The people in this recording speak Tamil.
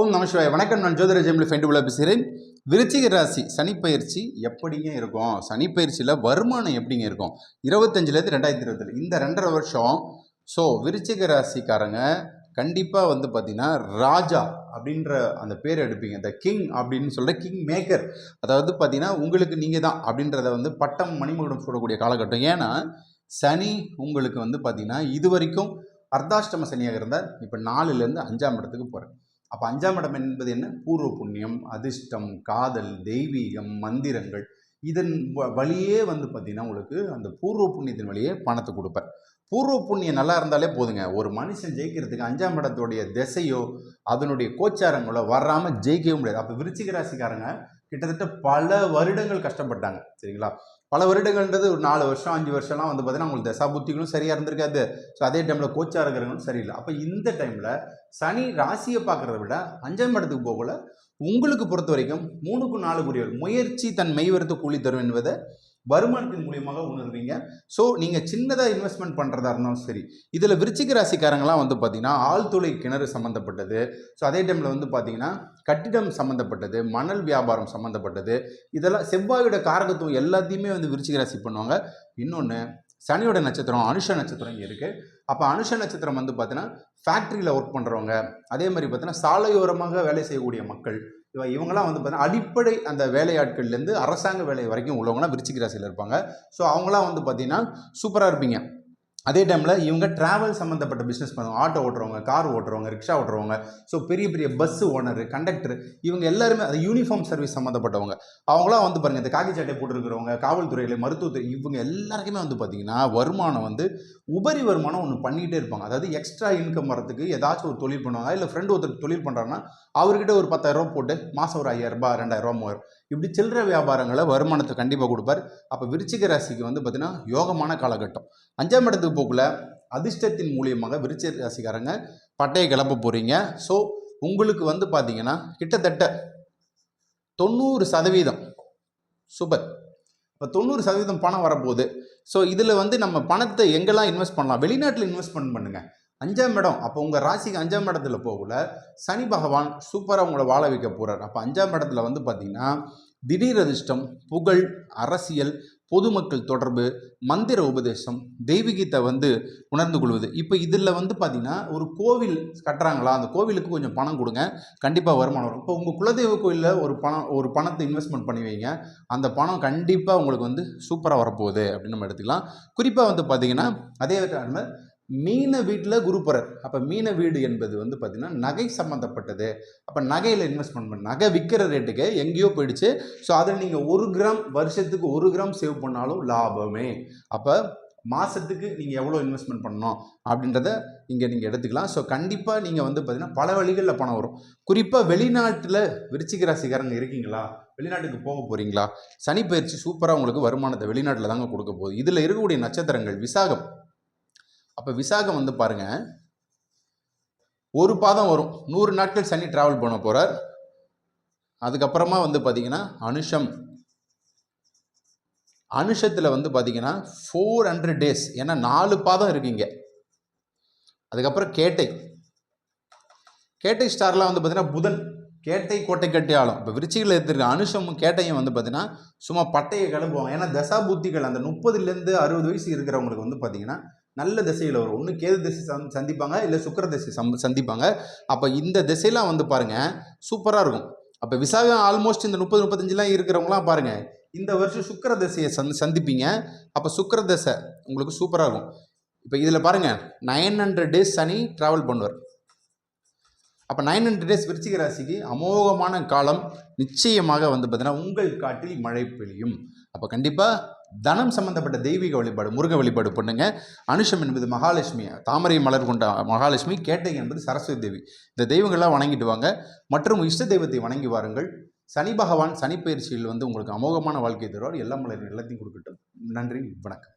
ஓம் நமசிவாய் வணக்கம் நான் ஜோதிர ஜெமிலி உள்ள பேசுகிறேன். விருச்சிக ராசி சனிப்பயிற்சி எப்படிங்க இருக்கும்? சனிப்பயிற்சியில் வருமானம் எப்படிங்க இருக்கும்? இருபத்தஞ்சிலேருந்து ரெண்டாயிரத்தி இருபத்தில் இந்த ரெண்டரை வருஷம் ஸோ விருச்சிக ராசிக்காரங்க கண்டிப்பாக வந்து பார்த்தீங்கன்னா ராஜா அப்படின்ற அந்த பேர் எடுப்பீங்க. இந்த கிங் அப்படின்னு சொல்கிற கிங் மேக்கர் அதாவது பார்த்தீங்கன்னா உங்களுக்கு நீங்கள் தான் அப்படின்றத வந்து பட்டம் மணிமகுடம் சொல்லக்கூடிய காலகட்டம். ஏன்னா சனி உங்களுக்கு வந்து பார்த்திங்கன்னா இது வரைக்கும் அர்த்தாஷ்டம சனியாக இருந்தால் இப்போ நாலுலேருந்து அஞ்சாம் இடத்துக்கு போகிறேன் அப்போ அஞ்சாம் இடம் என்பது என்ன? பூர்வ புண்ணியம் அதிர்ஷ்டம் காதல் தெய்வீகம் மந்திரங்கள். இதன் வ- வழியே வந்து பார்த்திங்கன்னா உங்களுக்கு அந்த பூர்வ புண்ணியத்தின் வழியே பணத்தை கொடுப்பேன். பூர்வ புண்ணியம் நல்லா இருந்தாலே போதுங்க. ஒரு மனுஷன் ஜெயிக்கிறதுக்கு அஞ்சாம் இடத்துடைய திசையோ அதனுடைய கோச்சாரங்களோ வராமல் ஜெயிக்கவே முடியாது. அப்போ விருச்சிக ராசிக்காரங்க கிட்டத்தட்ட பல வருடங்கள் கஷ்டப்பட்டாங்க சரிங்களா? பல வருடங்கள்ன்றது ஒரு நாலு வருஷம் அஞ்சு வருஷம்லாம் வந்து பார்த்தீங்கன்னா உங்களுக்கு தசா புத்திகளும் சரியாக இருந்திருக்காது. ஸோ அதே டைமில் கோச்சாக இருக்கிறவங்களும் சரியில்லை. அப்போ இந்த டைமில் சனி ராசியை பார்க்குறத விட அஞ்சாம் இடத்துக்கு போகல உங்களுக்கு பொறுத்த வரைக்கும் மூணுக்கு கூடியவர் முயற்சி தன் மெய்வரத்து கூலி தரும் என்பதை வருமானத்தின் மூலியமாக உணர்வீங்க. ஸோ நீங்கள் சின்னதாக இன்வெஸ்ட்மெண்ட் பண்ணுறதா இருந்தாலும் சரி இதில் விருச்சிக ராசிக்காரங்களாம் வந்து பார்த்தீங்கன்னா ஆழ்துளை கிணறு சம்மந்தப்பட்டது ஸோ அதே டைமில் வந்து பார்த்தீங்கன்னா கட்டிடம் சம்மந்தப்பட்டது மணல் வியாபாரம் சம்மந்தப்பட்டது இதெல்லாம் செவ்வாயோட காரகத்துவம் எல்லாத்தையுமே வந்து விருச்சிக ராசி பண்ணுவாங்க. இன்னொன்று சனியோட நட்சத்திரம் அனுஷ நட்சத்திரம் இங்கே இருக்குது அப்போ அனுஷ நட்சத்திரம் வந்து பார்த்தீங்கன்னா ஃபேக்ட்ரியில் ஒர்க் பண்ணுறவங்க அதே மாதிரி பார்த்தீங்கன்னா சாலையோரமாக வேலை செய்யக்கூடிய மக்கள். இவ இவங்கெல்லாம் வந்து பார்த்தீங்கன்னா அடிப்படை அந்த வேலையாட்கள்லேருந்து அரசாங்க வேலை வரைக்கும் உள்ளவங்களாம் விருச்சிக ராசியில் இருப்பாங்க. ஸோ அவங்களாம் வந்து பார்த்திங்கன்னா சூப்பராக இருப்பீங்க. அதே டைமில் இவங்க டிராவல் சம்மந்தப்பட்ட பிஸ்னஸ் பண்ணுவாங்க. ஆட்டோ ஓட்டுறவங்க கார் ஓட்டுறவங்க ரிக்ஷா ஓட்டுறவங்க. ஸோ பெரிய பெரிய பஸ்ஸு ஓனர் கண்டக்டர் இவங்க எல்லாருமே அது யூனிஃபார்ம் சர்வீஸ் சம்மந்தப்பட்டவங்க அவங்களாம் வந்து பாருங்கள் இந்த காக்கி சட்டை போட்டுருக்கிறவங்க காவல்துறையில் மருத்துவத்துறை இவங்க எல்லாருக்குமே வந்து பார்த்திங்கன்னா வருமானம் வந்து உபரி வருமானம் ஒன்று பண்ணிகிட்டே இருப்பாங்க. அதாவது எக்ஸ்ட்ரா இன்கம் வரதுக்கு ஏதாச்சும் ஒரு தொழில் பண்ணுவாங்க. இல்லை ஃப்ரெண்டு ஒருத்தர் தொழில் பண்ணுறாங்கன்னா அவர்கிட்ட ஒரு பத்தாயிரரூபா போட்டு மாதம் ஒரு ஐயாயிரரூபா ரெண்டாயிரரூபா மூவாயிரம் இப்படி சில்லற வியாபாரங்களை வருமானத்தை கண்டிப்பாக கொடுப்பார். அப்போ விருச்சிக ராசிக்கு வந்து பார்த்திங்கன்னா யோகமான காலகட்டம். அஞ்சாம் இடத்துக்கு போக்குள்ள அதிர்ஷ்டத்தின் மூலியமாக விருச்சிக ராசிக்காரங்க பட்டையை கிளப்ப போகிறீங்க ஸோ உங்களுக்கு வந்து பார்த்தீங்கன்னா கிட்டத்தட்ட தொண்ணூறு சதவீதம் சூப்பர் இப்போ தொண்ணூறு சதவீதம் பணம் வரப்போகுது. ஸோ இதில் வந்து நம்ம பணத்தை எங்கெல்லாம் இன்வெஸ்ட் பண்ணலாம்? வெளிநாட்டில் இன்வெஸ்ட்மெண்ட் பண்ணுங்கள் அஞ்சாம் இடம் அப்போ உங்கள் ராசிக்கு அஞ்சாம் இடத்துல போகல சனி பகவான் சூப்பராக உங்களை வாழ வைக்க போகிறார் அப்போ அஞ்சாம் இடத்துல வந்து பார்த்தீங்கன்னா திடீர் அதிர்ஷ்டம் புகழ் அரசியல் பொதுமக்கள் தொடர்பு மந்திர உபதேசம் தெய்வீகத்தை வந்து உணர்ந்து கொள்வது. இப்போ இதில் வந்து பார்த்திங்கன்னா ஒரு கோவில் கட்டுறாங்களா? அந்த கோவிலுக்கு கொஞ்சம் பணம் கொடுங்க. கண்டிப்பாக வருமானம் வரும். இப்போ உங்கள் குலதெய்வ கோயிலில் ஒரு பணம் ஒரு பணத்தை இன்வெஸ்ட்மெண்ட் பண்ணி வைங்க. அந்த பணம் கண்டிப்பாக உங்களுக்கு வந்து சூப்பராக வரப்போகுது அப்படின்னு நம்ம எடுத்துக்கலாம். குறிப்பாக வந்து பார்த்திங்கன்னா அதே டைமில் மீன வீட்டில் குருப்பரர் அப்போ மீன வீடு என்பது வந்து பார்த்திங்கன்னா நகை சம்மந்தப்பட்டது அப்போ நகையில் இன்வெஸ்ட்மெண்ட் பண்ண நகை விற்கிற ரேட்டுக்கு எங்கேயோ போயிடுச்சு. ஸோ அதில் நீங்கள் ஒரு கிராம் வருஷத்துக்கு ஒரு கிராம் சேவ் பண்ணாலும் லாபமே. அப்போ மாதத்துக்கு நீங்கள் எவ்வளோ இன்வெஸ்ட்மெண்ட் பண்ணணும் அப்படின்றத இங்கே நீங்கள் எடுத்துக்கலாம். ஸோ கண்டிப்பாக நீங்கள் வந்து பார்த்திங்கன்னா பல வழிகளில் பணம் வரும். குறிப்பாக வெளிநாட்டில் விருச்சிக ராசிக்காரங்க இருக்கீங்களா? வெளிநாட்டுக்கு போக போகிறீங்களா சனி பயிற்சி சூப்பராக உங்களுக்கு வருமானத்தை வெளிநாட்டில் தாங்க கொடுக்க போகுது. இதில் இருக்கக்கூடிய நட்சத்திரங்கள் விசாகம் அப்போ விசாகம் வந்து பாருங்க. ஒரு பாதம் வரும். நூறு நாட்கள் சனி ட்ராவல் பண்ண போகிறார் அதுக்கப்புறமா வந்து பார்த்தீங்கன்னா அனுஷம். அனுஷத்தில் வந்து பார்த்தீங்கன்னா ஃபோர் ஹண்ட்ரட் டேஸ் ஏன்னா நாலு பாதம் இருக்குங்க அதுக்கப்புறம் கேட்டை. கேட்டை ஸ்டார்லாம் வந்து பார்த்தீங்கன்னா புதன். கேட்டை கோட்டை கட்டி ஆளும் இப்போ விருச்சிகளை எடுத்துருக்க அனுஷமும் கேட்டையும் வந்து பார்த்தீங்கன்னா சும்மா பட்டையை கிளம்புவாங்க. ஏன்னா தசா புத்திகள் அந்த முப்பதுலேருந்து அறுபது வயசு இருக்கிறவங்களுக்கு வந்து பார்த்தீங்கன்னா நல்ல திசையில் வரும். ஒன்று கேது திசை சந் சந்திப்பாங்க இல்லை சுக்கர திசை சம் சந்திப்பாங்க. அப்போ இந்த திசையெல்லாம் வந்து பாருங்கள் சூப்பராக இருக்கும். அப்போ விசாகம் ஆல்மோஸ்ட் இந்த முப்பது முப்பத்தஞ்சுலாம் இருக்கிறவங்களாம் பாருங்கள் இந்த வருஷம் சுக்கர திசையை சந் சந்திப்பீங்க. அப்போ சுக்கர திசை உங்களுக்கு சூப்பராக இருக்கும். இப்போ இதில் பாருங்கள் nine hundred days Shani travel பண்ணுவார். அப்போ நைன் ஹண்ட்ரட் டேஸ் விருச்சிக ராசிக்கு அமோகமான காலம் நிச்சயமாக வந்து பார்த்தீங்கன்னா உங்கள் காட்டில் மழை பெய்யும். அப்போ கண்டிப்பாக தனம் சம்பந்தப்பட்ட தெய்வீக வழிபாடு முருக வழிபாடு பண்ணுங்க. அனுஷம் என்பது மகாலட்சுமி தாமரை மலர் கொண்ட மகாலட்சுமி கேட்டை என்பது சரஸ்வதி தேவி. இந்த தெய்வங்கள்லாம் வணங்கிட்டு வாங்க. மற்றும் இஷ்ட தெய்வத்தை வணங்கி வாருங்கள். சனி பகவான் சனிப்பயிற்சியில் வந்து உங்களுக்கு அமோகமான வாழ்க்கை தருவார். எல்லா மலர் எல்லாத்தையும் கொடுக்கட்டும். நன்றி வணக்கம்.